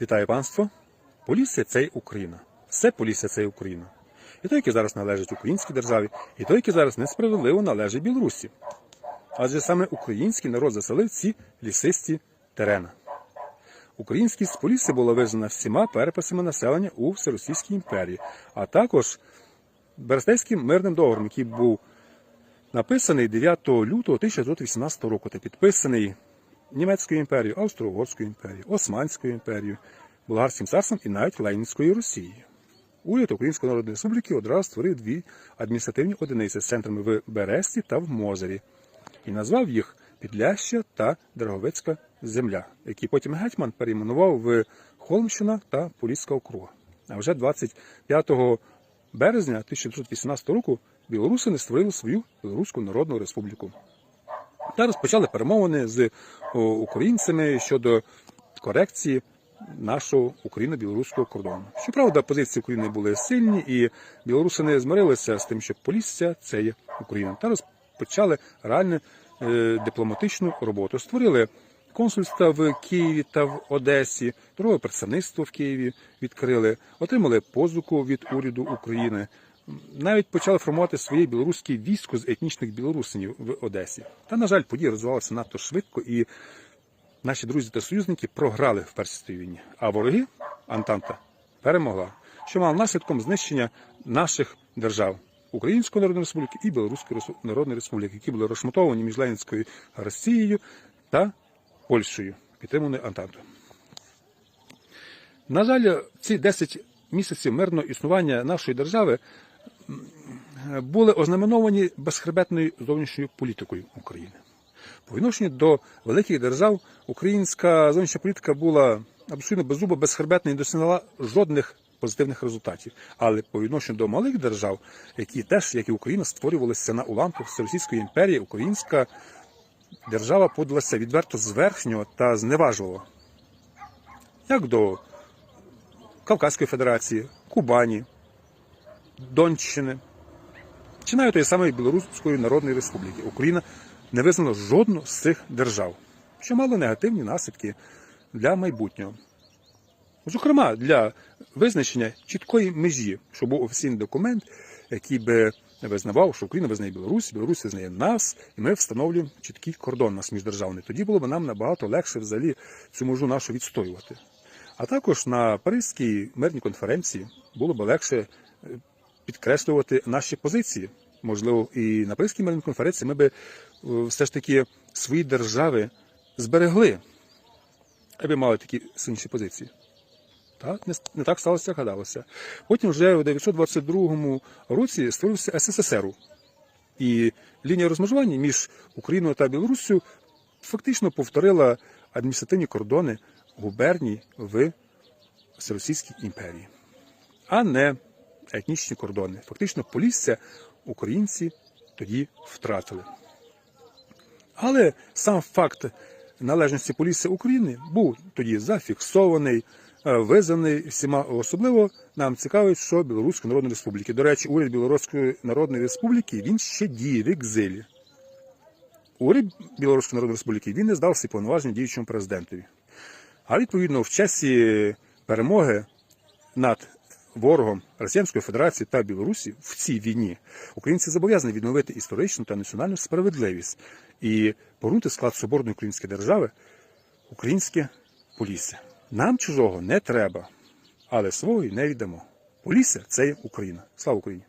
Вітаю панство. Полісся це Україна. Все Полісся це Україна. І той, який зараз належить українській державі, і той, який зараз несправедливо належить Білорусі. Адже саме український народ заселив ці лісисті терена. Українськість Полісся була визнана всіма переписами населення у Всеросійській імперії, а також Берестейським мирним договором, який був написаний 9 лютого 1918 року та підписаний Німецькою імперією, Австро-Угорською імперією, Османською імперією, Болгарським царством і навіть Ленінською Росією. Уряд Української Народної Республіки одразу створив дві адміністративні одиниці з центрами в Бересті та в Мозері і назвав їх Підляща та Драговицька земля, які потім гетьман перейменував в Холмщина та Поліська округа. А вже 25 березня 1918 року білорусини створили свою Білоруську Народну Республіку та розпочали перемовини з українцями щодо корекції нашого україно-білоруського кордону. Щоправда, позиції України були сильні, і білоруси не змирилися з тим, що Полісся це є Україна, та розпочали реальну е, дипломатичну роботу. Створили консульства в Києві та в Одесі, торгове представництво в Києві відкрили, отримали позику від уряду України. Навіть почали формувати своє білоруське військо з етнічних білорусинів в Одесі. Та, на жаль, події розвивалися надто швидко, і наші друзі та союзники програли в Першій світовій війні. А вороги Антанта перемогла, що мало наслідком знищення наших держав Української Народної Республіки і Білоруської Народної Республіки, які були розшматовані між Ленінською Росією та Польщею, підтриманою Антантою. На жаль, ці 10 місяців мирного існування нашої держави були ознаменовані безхребетною зовнішньою політикою України. По відношенню до великих держав українська зовнішня політика була абсолютно беззуба, безхребетна і не досягла жодних позитивних результатів. Але по відношенню до малих держав, які теж, як і Україна, створювалися на уламках Всеросійської імперії, українська держава подалася відверто зверхньо та зневажливо. Як до Кавказської Федерації, Кубані, Донщини, чи навіть тої самої Білоруської Народної Республіки. Україна не визнала жодну з цих держав, що мало негативні наслідки для майбутнього. Зокрема, для визначення чіткої межі, щоб був офіційний документ, який би визнавав, що Україна визнає Білорусь, Білорусь визнає нас, і ми встановлюємо чіткий кордон наш міждержавний. Тоді було б нам набагато легше взагалі цю межу нашу відстоювати. А також на Паризькій мирній конференції було б легше е, підкреслювати наші позиції. Можливо, і на Паризькій мирній конференції ми би е, все ж таки свої держави зберегли, аби мали такі сильніші позиції. Так, не, так сталося, як гадалося. Потім вже у 1922 році створився СССР. І лінія розмежування між Україною та Білоруссю фактично повторила адміністративні кордони губерній в Всеросійській імперії, а не етнічні кордони. Фактично, Полісся українці тоді втратили. Але сам факт належності Полісся України був тоді зафіксований, е, визнаний всіма. Особливо нам цікавить, що Білоруської Народної Республіки. До речі, уряд Білоруської Народної Республіки він ще діє в екзилі. Уряд Білоруської Народної Республіки він не здав свої повноваження діючому президентові. А відповідно, в часі перемоги над ворогом Російської Федерації та Білорусі в цій війні українці зобов'язані відновити історичну та національну справедливість і порунути склад соборної української держави українське Полісся. Нам чужого не треба, але свого й не віддамо. Полісся це є Україна. Слава Україні!